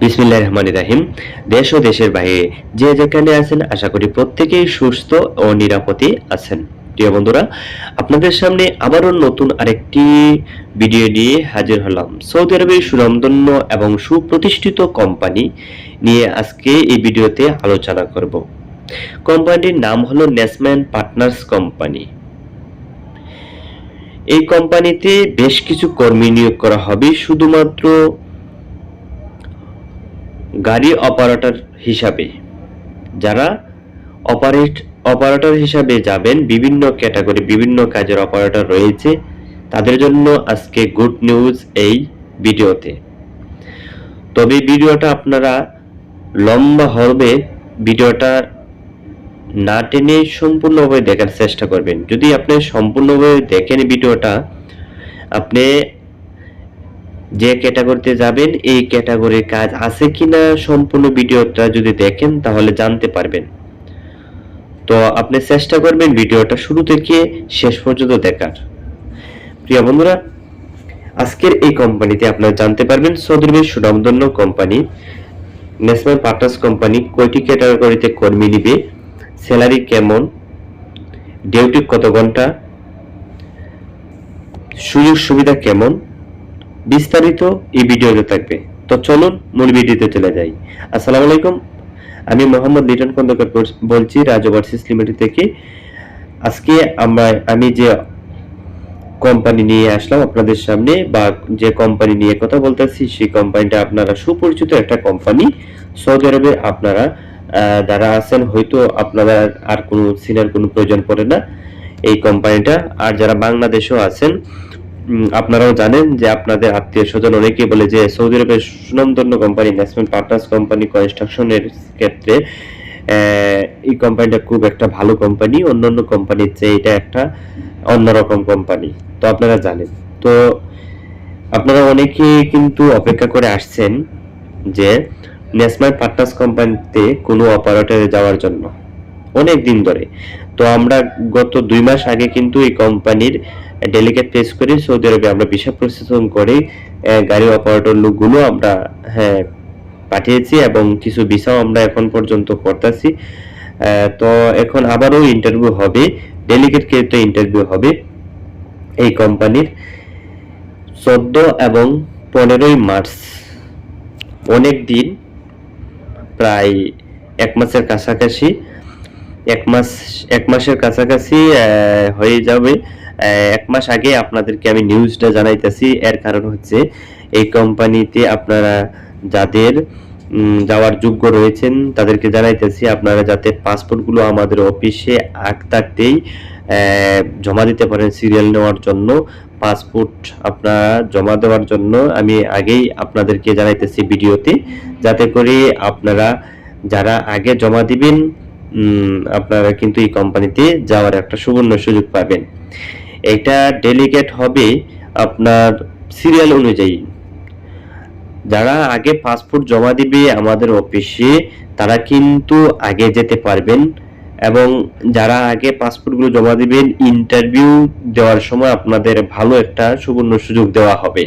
বিসমিল্লাহ রহমান রাহিম। দেশ ও দেশের বাইরে যে যেখানে আছেন, আশা করি প্রত্যেকেই সুস্থ ও নিরাপদে আছেন। প্রিয় বন্ধুরা, আপনাদের সামনে আবারও নতুন আরেকটি ভিডিও নিয়ে হাজির হলাম। সৌদি আরবের সুনামধন্য এবং সুপ্রতিষ্ঠিত কোম্পানি নিয়ে আজকে এই ভিডিওতে আলোচনা করব। কোম্পানির নাম হলো নেসম্যান পার্টনার্স কোম্পানি। এই কোম্পানিতে বেশ কিছু কর্মী নিয়োগ করা হবে, শুধুমাত্র গাড়ি অপারেটর হিসাবে। যারা অপারেট অপারেটর হিসাবে যাবেন, বিভিন্ন ক্যাটাগরি, বিভিন্ন কাজের অপারেটর রয়েছে। তাদের জন্য আজকে গুড নিউজ এই ভিডিওতে। তবে ভিডিওটা আপনারা লম্বা হবে ভিডিওটা না টেনে সম্পূর্ণভাবে দেখার চেষ্টা করবেন। যদি আপনি সম্পূর্ণভাবে দেখেন ভিডিওটা, আপনি যে ক্যাটাগরিতে যাবেন, এই ক্যাটাগরির কাজ আছে কিনা সম্পূর্ণ ভিডিওটা যদি দেখেন, তাহলে জানতে পারবেন। তো আপনি চেষ্টা করবেন ভিডিওটা শুরু থেকে শেষ পর্যন্ত দেখার। প্রিয় বন্ধুরা, আজকের এই কোম্পানিতে আপনারা জানতে পারবেন সৌদি আরবের সুনামধন্য কোম্পানি। ন্যাশনাল পার্টনার্স কোম্পানি কয়টি ক্যাটাগরিতে কর্মী নিবে, স্যালারি কেমন, ডিউটি কত ঘণ্টা, সুযোগ সুবিধা কেমন বিস্তারিত এই ভিডিওতে থাকবে। তো চলুন মূল ভিডিওতে চলে যাই। আসসালামু আলাইকুম, আমি মোহাম্মদ লিটন খন্দকার বলছি রাজ ওভারসিস লিমিটেড থেকে। আজকে আমরা, আমি যে কোম্পানি নিয়ে আসলাম আপনাদের সামনে বা যে কোম্পানি নিয়ে কথা বলতেছি, সেই কোম্পানিটা আপনারা সুপরিচিত একটা কোম্পানি সৌদি আরবে আপনারা যারা আছেন, হয়তো আপনারা আর কোনো সিনিয়র কোনো প্রয়োজন পড়ে না এই কোম্পানিটা আর যারা বাংলাদেশেও আছেন আপনারাও জানেন যে আপনাদের আত্মীয় স্বজন অনেকেই বলে যে সৌদি আরবের সুনামধন্য কোম্পানি ন্যাশনাল পার্টনার্স কোম্পানি, কনস্ট্রাকশনের ক্ষেত্রে এই কোম্পানিটা খুব একটা ভালো কোম্পানি, অন্যান্য কোম্পানির চেয়ে এটা একটা অন্যরকম কোম্পানি। তো আপনারা জানেন। তো আপনারা অনেকেই কিন্তু অপেক্ষা করে আসছেন যে ন্যাশনাল পার্টনার্স কোম্পানিতে কোনো অপারেটরে যাওয়ার জন্য, অনেক দিন ধরে। তো আমরা গত দুই মাস আগে কিন্তু এই কোম্পানির ডেলিগেট প্লেস করে সৌদি আরবে আমরা ভিসা প্রসেসিং করে গাড়ি অপারেটর লোকগুলো আমরা হ্যাঁ পাঠিয়েছি এবং কিছু ভিসাও আমরা এখন পর্যন্ত করতেছি। তো এখন আবারও ইন্টারভিউ হবে ডেলিগেট ক্ষেত্রে ইন্টারভিউ হবে এই কোম্পানির চোদ্দ এবং পনেরোই মার্চ, অনেক দিন, প্রায় এক মাসের কাছাকাছি, এক মাস, এক মাসের কাছাকাছি হয়ে যাবে। এক মাস আগে আপনাদেরকে আমি নিউজটা জানাইতেছি। এর কারণ হচ্ছে, এই কোম্পানিতে আপনারা যাদের যাওয়ার যোগ্য রয়েছেন, তাদেরকে জানাইতেছি, আপনারা যাতে পাসপোর্টগুলো আমাদের অফিসে আগ থাকতেই জমা দিতে পারেন সিরিয়াল নেওয়ার জন্য। পাসপোর্ট আপনারা জমা দেওয়ার জন্য আমি আগেই আপনাদেরকে জানাইতেছি ভিডিওতে, যাতে করে আপনারা যারা আগে জমা দিবেন আপনারা কিন্তু এই কোম্পানিতে যাওয়ার একটা সুবর্ণ সুযোগ পাবেন। এটা ডেলিগেট হবে আপনার সিরিয়াল অনুযায়ী। যারা আগে পাসপোর্ট জমা দিবে আমাদের অফিসে তারা কিন্তু আগে যেতে পারবেন এবং যারা আগে পাসপোর্টগুলো জমা দিবেন ইন্টারভিউ দেওয়ার সময় আপনাদের ভালো একটা সুবর্ণ সুযোগ দেওয়া হবে।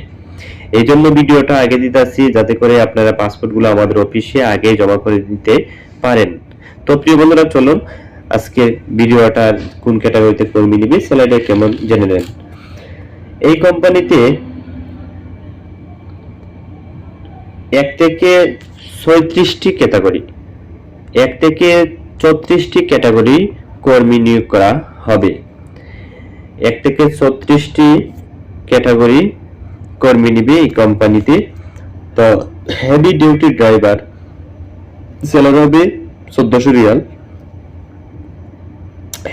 এই জন্য ভিডিওটা আগে দিতেছি যাতে করে আপনারা পাসপোর্টগুলো আমাদের অফিসে আগে জমা করে দিতে পারেন। তো প্রিয় বন্ধুরা, চলুন আজকে ভিডিওটা কোন ক্যাটাগরিতে কর্মী নিবে স্যালারি কেমন জেনে নেন। এই কোম্পানিতে এক থেকে ছয়ত্রিশটি ক্যাটাগরি, এক থেকে চৌত্রিশটি ক্যাটাগরি কর্মী নিয়োগ করা হবে। এক থেকে ছত্রিশটি ক্যাটাগরি কর্মী নিবে এই কোম্পানিতে। তো হেভি ডিউটি ড্রাইভার স্যালারি হবে চোদ্দশো Real.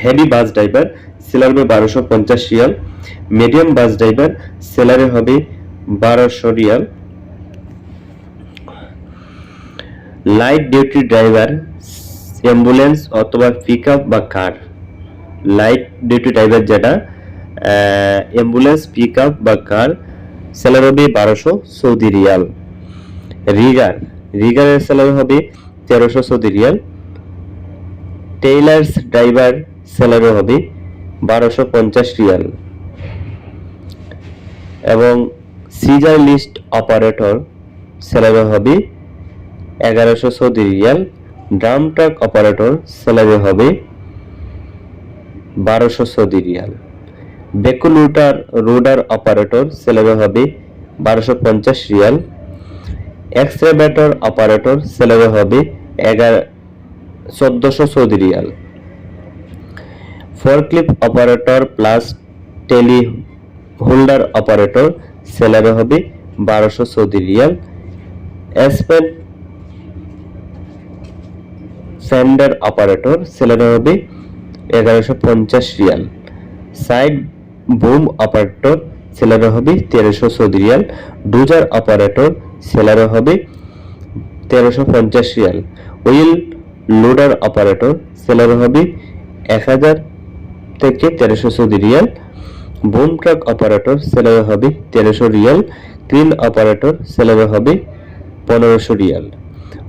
Heavy bus driver salary হবে বারোশো পঞ্চাশ রিয়াল, মিডিয়াম বাস ড্রাইভার, সেলারে হবে বারোশো Real. Light duty driver, ambulance অথবা পিক বা কার। লাইট ডিউটি ড্রাইভার যেটা অ্যাম্বুলেন্স পিক বা কার স্যালারি হবে বারোশো সৌদি রিয়াল। রিগার, রিগারের স্যালারি হবে তেরোশো Saudi Real. Tailors driver salary হবে বারোশো পঞ্চাশ রিয়াল। এবং সিজার লিস্ট অপারেটর স্যালারি হবে এগারোশো সৌদি রিয়াল। ড্রাম ট্রাক অপারেটর স্যালারি হবে বারোশো সৌদি রিয়াল। বেকুলুটার রোডার অপারেটর স্যালারি হবে বারোশো পঞ্চাশ রিয়াল। এক্সরেভেটর অপারেটর স্যালারি হবে এগারো, চোদ্দশো Saudi Real. Forklift operator plus tele holder operator salary হবে বারোশো Saudi Real. Aspen sander operator salary হবে এগারোশো পঞ্চাশ Real. Side boom operator salary হবে তেরোশো Saudi Real. Dozer operator salary হবে তেরোশো পঞ্চাশ Real. Wheel loader operator salary হবে এক হাজার থেকে তেরোশো Saudi Real. Boom truck operator salary হবে তেরোশো রিয়াল। ক্রিন অপারেটর স্যালারি হবে পনেরোশো Real.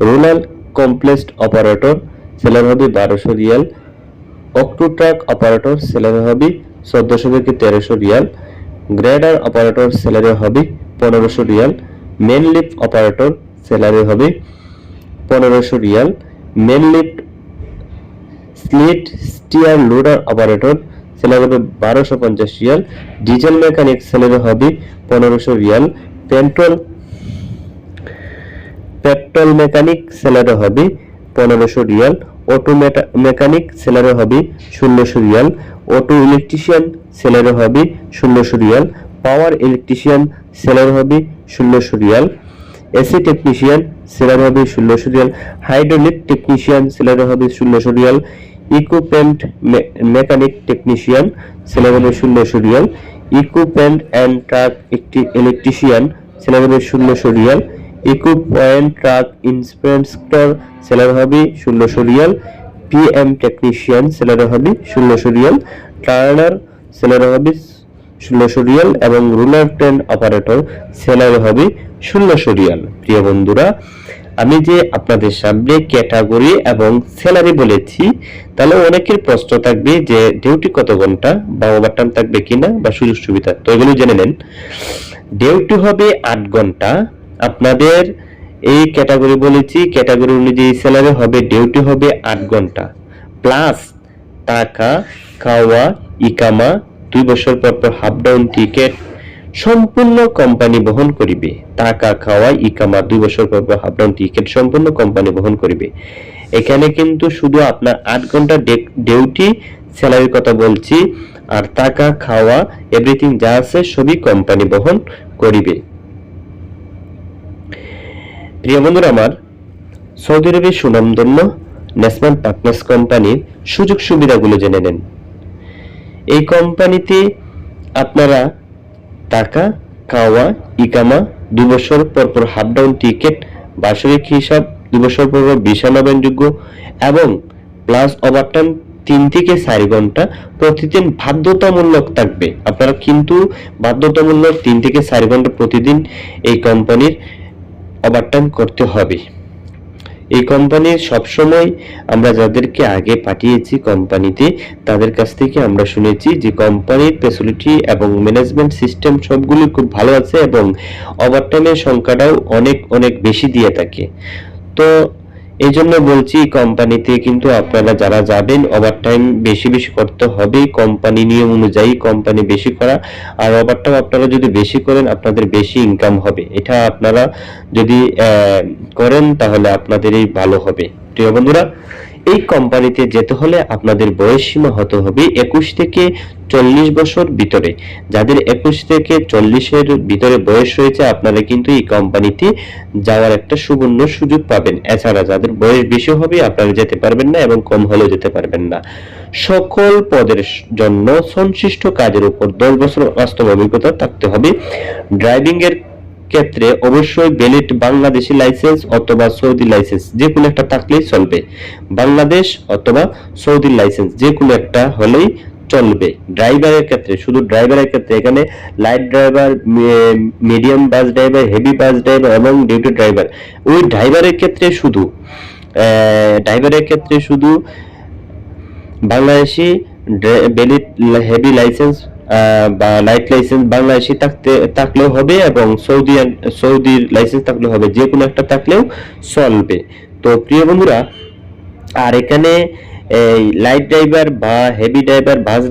Rural complexed operator salary হবে বারোশো রিয়াল। অক্টো ট্রাক অপারেটর স্যালারি হবে চোদ্দশো থেকে তেরোশো রিয়াল। গ্রেডার অপারেটর স্যালারি হবে পনেরোশো Real. Man lift operator salary হবে পনেরোশো Real. Man lift skid steer, loader, operator salary হবে বারোশো পঞ্চাশ রিয়াল, ডিজেল মেকানিক স্যালারি হবে পনেরোশো Real, petrol petrol mechanic salary হবে পনেরোশো রিয়াল, অটো মেকানিক স্যালারি হবে ষোলোশো রিয়াল, অটো ইলেকট্রিশিয়ান স্যালারি হবে ষোলোশো রিয়াল, পাওয়ার ইলেকট্রিশিয়ান স্যালারি হবে ষোলোশো রিয়াল, এসি টেকনিশিয়ান স্যালারি হবে ষোলোশো রিয়াল, হাইড্রোলিক টেকনিশিয়ান স্যালারি হবে ষোলোশো রিয়াল ইকুইপমেন্ট মেকানিক টেকনিশিয়ান স্যালারি হবে ষোলোশো রিয়াল ইকুইপমেন্ট অ্যান্ড ট্রাক একটি ইলেকট্রিশিয়ান হবে ষোলোশো রিয়াল ইকুইপমেন্ট ট্রাক ইন্সপেক্টর স্যালারি হবে ষোলোশো রিয়াল পিএম টেকনিশিয়ান স্যালারি হবে ষোলোশো রিয়াল টার্নার স্যালারি হবে ষোলোশো এবং রুলার ট্রেন অপারেটর স্যালারি হবে ষোলোশো রিয়াল প্রিয় বন্ধুরা আমি যে আপনাদের সামনে ক্যাটাগরি এবং স্যালারি বলেছি, তাহলে অনেকের প্রশ্ন থাকবে যে ডিউটি কত ঘণ্টা বা ওভারটাইম থাকবে কিনা বা সুযোগ সুবিধা। তো এগুলো জেনে নেন। ডিউটি হবে আট ঘণ্টা। আপনাদের এই ক্যাটাগরি বলেছি ক্যাটাগরি অনুযায়ী স্যালারি হবে ডিউটি হবে আট ঘণ্টা। প্লাস টাকা, খাওয়া, ইকামা, দুই বছর পর পর হাফ ডাউন টিকেট সম্পূর্ণ কোম্পানি বহন করিবে। টাকা খাওয়া ইকামা দুই বছর পর ডাউন টিকেট সম্পূর্ণ কোম্পানি বহন করিবে। এখানে কিন্তু শুধু আপনার আট ঘণ্টা ডিউটি, স্যালারির কথা বলছি, আর টাকা, খাওয়া এভরিথিং যা আছে সবই কোম্পানি বহন করিবে। প্রিয় বন্ধুরা আমার, সৌদি আরবের সুনামধন্য ন্যাশনাল পার্টনার্স কোম্পানির সুযোগ সুবিধাগুলো জেনে নেন। এই কোম্পানিতে আপনারা টাকা, খাওয়া, ইকামা, দুই বছর পর পর হাফ ডাউন টিকিট বার্ষিক হিসাব, দুই বছর পর পর ভিসা নবায়নযোগ্য এবং প্লাস ওভার ওভারটাইম তিন থেকে চারি ঘণ্টা প্রতিদিন বাধ্যতামূলক থাকবে। আপনারা কিন্তু বাধ্যতামূলক তিন থেকে চারি ঘণ্টা প্রতিদিন এই কোম্পানির ওভারটাইম করতে হবে। এই কোম্পানির সবসময় আমরা যাদেরকে আগে পাঠিয়েছি কোম্পানিতে তাদের কাছ থেকে আমরা শুনেছি যে কোম্পানির ফেসিলিটি এবং ম্যানেজমেন্ট সিস্টেম সবগুলি খুব ভালো আছে এবং ওভারটাইমের সংখ্যাটাও অনেক অনেক বেশি দিয়ে থাকে। তো এই জন্য বলছি কোম্পানিতে কিন্তু আপনারা যারা যাবেন ওভারটাইম বেশি বেশি করতে হবে, কোম্পানি নিয়ম অনুযায়ী কোম্পানি বেশি করা। আর ওভারটাইম আপনারা যদি বেশি করেন, আপনাদের বেশি ইনকাম হবে। এটা আপনারা যদি করেন, তাহলে আপনাদেরই ভালো হবে। প্রিয় বন্ধুরা এই কোম্পানিতে যেতে হলে আপনাদের বয়স সীমা হতে হবে একুশ থেকে চল্লিশ বছর ভিতরে। যাদের একুশ থেকে চল্লিশের ভিতরে বয়স রয়েছে, আপনারা কিন্তু এই কোম্পানিতে যাওয়ার একটা সুবর্ণ সুযোগ পাবেন। এছাড়া যাদের বয়স বেশি হবে, আপনারা যেতে পারবেন না এবং কম হলেও যেতে পারবেন না। সকল পদের জন্য সংশ্লিষ্ট কাজের উপর দশ বছর বাস্তব অভিজ্ঞতা থাকতে হবে। ড্রাইভিং এর ক্ষেত্রে অবশ্যই বেলিট বাংলাদেশি লাইসেন্স অথবা সৌদি লাইসেন্স যে কোনো একটা থাকলেই চলবে। বাংলাদেশ অথবা সৌদি লাইসেন্স যে কোনো একটা হলেই চলবে। ড্রাইভারের ক্ষেত্রে, শুধু ড্রাইভারের ক্ষেত্রে, এখানে light driver medium bus driver heavy bus driver এবং ডিউটি ড্রাইভার ওই ড্রাইভারের ক্ষেত্রে শুধু ড্রাইভারের ক্ষেত্রে শুধু বাংলাদেশি বেলিট হেভি লাইসেন্স বা লাইট লাইসেন্স বাংলাদেশি থাকতে, থাকলেও হবে এবং সৌদি সৌদির লাইসেন্স থাকলেও হবে যে কোনো একটা থাকলেও চলবে। তো প্রিয় বন্ধুরা, আর এখানে এই লাইট ড্রাইভার বা হেভি ড্রাইভার বাস